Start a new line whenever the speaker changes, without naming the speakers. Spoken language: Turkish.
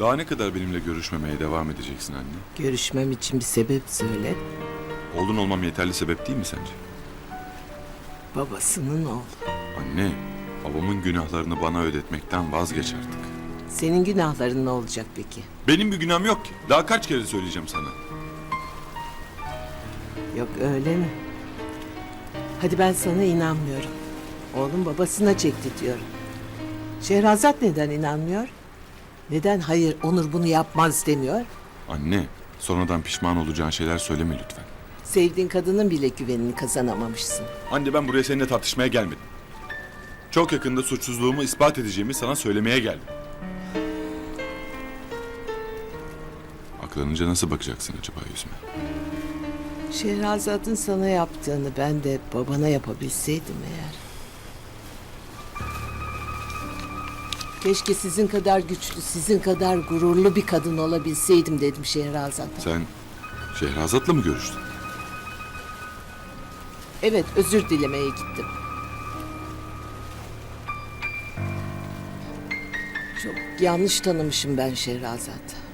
Daha ne kadar benimle görüşmemeye devam edeceksin anne?
Görüşmem için bir sebep söyle.
Oğlun olmam yeterli sebep değil mi sence?
Babasının oğlu.
Anne, babamın günahlarını bana ödetmekten vazgeç artık.
Senin günahların ne olacak peki?
Benim bir günahım yok ki. Daha kaç kere söyleyeceğim sana?
Yok öyle mi? Hadi ben sana inanmıyorum. Oğlum babasına çekti diyorum. Şehrazat neden inanmıyor? Neden hayır Onur bunu yapmaz demiyor?
Anne, sonradan pişman olacağın şeyler söyleme lütfen.
Sevdiğin kadının bile güvenini kazanamamışsın.
Anne ben buraya seninle tartışmaya gelmedim. Çok yakında suçsuzluğumu ispat edeceğimi sana söylemeye geldim. Aklanınca nasıl bakacaksın acaba yüzüme?
Şehrazat'ın sana yaptığını ben de babana yapabilseydim eğer. Keşke sizin kadar güçlü, sizin kadar gururlu bir kadın olabilseydim dedim Şehrazat'a.
Sen Şehrazat'la mı görüştün?
Evet, özür dilemeye gittim. Çok yanlış tanımışım ben Şehrazat.